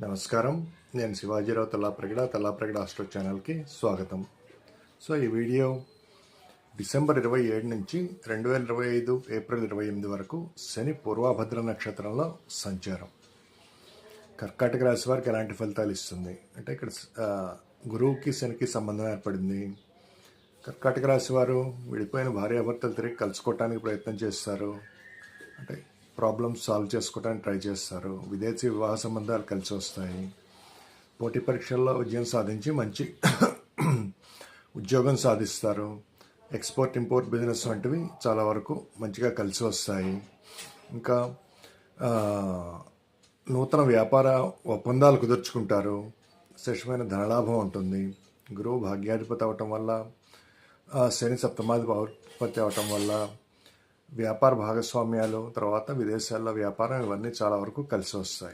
నమస్కారం. నేను శివాజీరావు తల్లాప్రగడ తల్లాప్రగడ ఆస్ట్రో ఛానల్కి స్వాగతం. సో ఈ వీడియో డిసెంబర్ ఇరవై ఏడు నుంచి రెండు వేల ఇరవై ఐదు ఏప్రిల్ ఇరవై ఎనిమిది వరకు శని పూర్వభద్ర నక్షత్రంలో సంచారం. కర్కాటక రాశి వారికి ఎలాంటి ఫలితాలు ఇస్తుంది? అంటే ఇక్కడ గురువుకి శనికి సంబంధం ఏర్పడింది. కర్కాటక రాశి వారు విడిపోయిన భార్యాభర్తలు తిరిగి కలుసుకోవటానికి ప్రయత్నం చేస్తారు. అంటే ప్రాబ్లమ్స్ సాల్వ్ చేసుకోవడానికి ట్రై చేస్తారు. విదేశీ వివాహ సంబంధాలు కలిసి వస్తాయి. పోటీ పరీక్షల్లో విజయం సాధించి మంచి ఉద్యోగం సాధిస్తారు. ఎక్స్పోర్ట్ ఇంపోర్ట్ బిజినెస్ వంటివి చాలా వరకు మంచిగా కలిసి వస్తాయి. ఇంకా నూతన వ్యాపార ఒప్పందాలు కుదుర్చుకుంటారు. శ్రేష్టమైన ధనలాభం ఉంటుంది. గురువు భాగ్యాధిపతి అవటం వల్ల శని సప్తమాధిపతి అవటం వల్ల వ్యాపార భాగస్వామ్యాలు తర్వాత విదేశాల్లో వ్యాపారం ఇవన్నీ చాలా వరకు కలిసి వస్తాయి